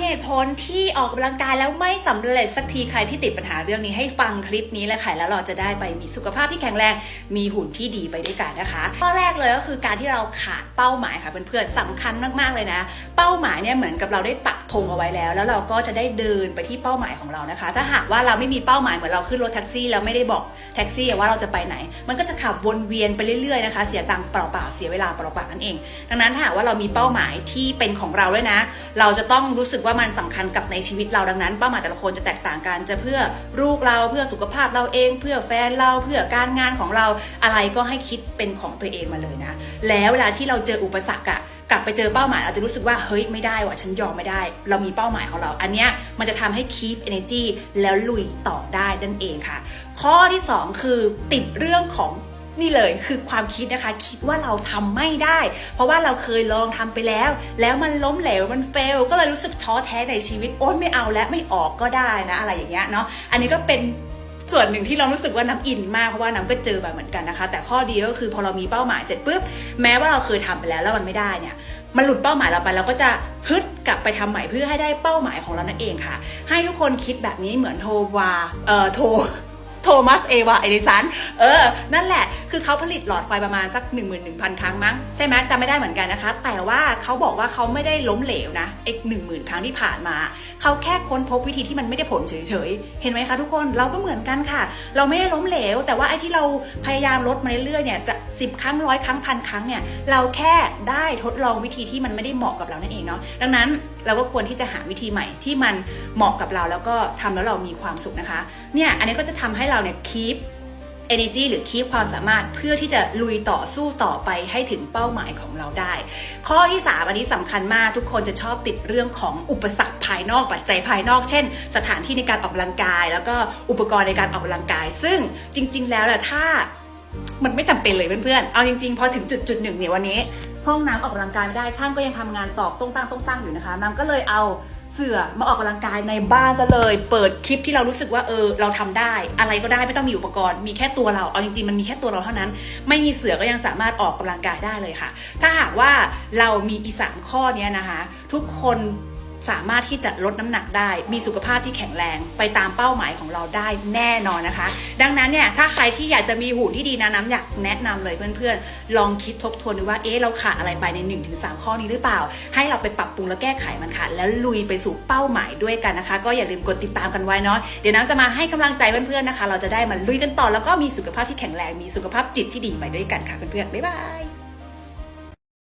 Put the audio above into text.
เหตุผลที่ออกกำลังกายแล้วไม่สำเร็จสักทีใครที่ติดปัญหาเรื่องนี้ให้ฟังคลิปนี้เลยค่ะแล้วเราจะได้ไปมีสุขภาพที่แข็งแรง มีหุ่นที่ดีไปด้วยกันนะคะ ข้อแรกเลยก็คือการที่เราขาดเป้าหมายค่ะเพื่อนๆสำคัญมากๆเลยนะ เป้าหมายเนี่ยเหมือนกับเราได้ปักธงเอาไว้แล้ว แล้วเราก็จะได้เดินไปที่เป้าหมายของเรานะคะ ถ้าหากว่าเราไม่มีเป้าหมายเหมือนเราขึ้นรถแท็กซี่แล้วไม่ได้บอกแท็กซี่ว่าเราจะไปไหน มันก็จะขับวนเวียนไปเรื่อยๆนะคะเสียตังค์เปล่าๆเสียเวลาเปล่าๆนั่นเอง ดังนั้นถ้าหากว่าเรามีเป้าหมายที่เป็นของเราด้วยนะ เราจะต้องรู้สึกว่าามันสำคัญกับในชีวิตเราดังนั้นเป้าหมายแต่ละคนจะแตกต่างกันจะเพื่อลูกเราเพื่อสุขภาพเราเอง เพื่อแฟนเราเพื่อการงานของเราอะไรก็ให้คิดเป็นของตัวเองมาเลยนะ แล้วเวลาที่เราเจออุปสรรคอะกลับไปเจอเป้าหมายเราจะรู้สึกว่าเฮ้ยไม่ได้ว่ะฉันยอมไม่ได้ เรามีเป้าหมายของเรา อันเนี้ยมันจะทำให้ keep energy แล้วลุยต่อได้นั่นเองค่ะ ข้อที่สองคือติดเรื่องของ นี่เลยคือความคิดนะคะ คิดว่าเราทำไม่ได้ เพราะว่าเราเคยลองทำไปแล้ว แล้วมันล้มเหลวมันเฟลก็เลยรู้สึกท้อแท้ในชีวิตโอ๊ยไม่เอาแล้วไม่ออกก็ได้นะ อะไรอย่างเงี้ยเนาะอันนี้ก็เป็นส่วนหนึ่งที่เรารู้สึกว่าน้ำอินมากเพราะว่าน้ำก็เจอแบบเหมือนกันนะคะ แต่ข้อดีก็คือพอเรามีเป้าหมายเสร็จปุ๊บแม้ว่าเราเคยทำไปแล้วแล้วมันไม่ได้เนี่ยมันหลุดเป้าหมายเราไปเราก็จะฮึดกลับไปทำใหม่เพื่อให้ได้เป้าหมายของเรานั่นเองค่ะ ให้ทุกคนคิดแบบนี้เหมือนโทวาเอ่อโทโทมัสเอวาเอดิสันเออนั่นแหละ คือเขาผลิตหลอดไฟประมาณสัก 11,000 ครั้งมั้งใช่ไหมจำไม่ได้เหมือนกันนะคะ แต่ว่าเขาบอกว่าเขาไม่ได้ล้มเหลวนะไอ้หนึ่งหมื่นครั้งที่ผ่านมา เขาแค่ค้นพบวิธีที่มันไม่ได้ผลเฉยๆ เห็นไหมคะทุกคนเราก็เหมือนกันค่ะ เราไม่ได้ล้มเหลว แต่ว่าไอ้ที่เราพยายามลดมาเรื่อยๆเนี่ยจะ10ครั้งร้อยครั้งพันครั้งเนี่ยเราแค่ได้ทดลองวิธีที่มันไม่ได้เหมาะกับเรานั่นเองเนาะดังนั้นเราก็ควรที่จะหาวิธีใหม่ที่มันเหมาะกับเราแล้วก็ทำแล้วเรามีความสุขนะคะเนี่ยอันนี้ก็จะทำให้เราเนี่ย keep energy หรือ keep ความสามารถเพื่อที่จะลุยต่อสู้ต่อไปให้ถึงเป้าหมายของเราได้ ข้อที่3อันนี้สำคัญมากทุกคนจะชอบติดเรื่องของอุปสรรคภายนอกปัจจัยภายนอก เช่น สถานที่ในการออกกำลังกาย แล้วก็อุปกรณ์ในการออกกำลังกาย ซึ่งจริง ๆ แล้วเนี่ยถ้ามันไม่จำเป็นเลยเพื่อนๆ เอาจริงๆ พอถึงจุดจุดหนึ่งเนี่ยวันนี้ห้องน้ำออกกำลังกายไม่ได้ช่างก็ยังทำงานตอกต้งตั้งต้งตั้งอยู่นะคะน้ำก็เลยเอา เสือมาออกกำลังกายในบ้านซะเลย เปิดคลิปที่เรารู้สึกว่าเออเราทำได้ อะไรก็ได้ไม่ต้องมีอุปกรณ์ มีแค่ตัวเราเอาจริงๆมันมีแค่ตัวเราเท่านั้น ไม่มีเสือก็ยังสามารถออกกำลังกายได้เลยค่ะ ถ้าหากว่าเรามีอีสามข้อเนี้ยนะคะ ทุกคน สามารถที่จะลดน้ำหนักได้ มีสุขภาพที่แข็งแรงไปตามเป้าหมายของเราได้แน่นอนนะคะ ดังนั้นเนี่ยถ้าใครที่อยากจะมีหุ่นที่ดีนะน้ำอยากแนะนำเลยเพื่อนๆ ลองคิดทบทวนดูว่าเอ๊ะเราขาดอะไรไปใน 1-3 ข้อนี้หรือเปล่า ให้เราไปปรับปรุงและแก้ไขมันค่ะ แล้วลุยไปสู่เป้าหมายด้วยกันนะคะ ก็อย่าลืมกดติดตามกันไว้เนาะเดี๋ยวน้ำจะมาให้กำลังใจเพื่อนๆนะคะ เราจะได้มาลุยกันต่อแล้วก็มีสุขภาพที่แข็งแรงมีสุขภาพจิตที่ดีไปด้วยกันค่ะเพื่อนๆบ๊ายบาย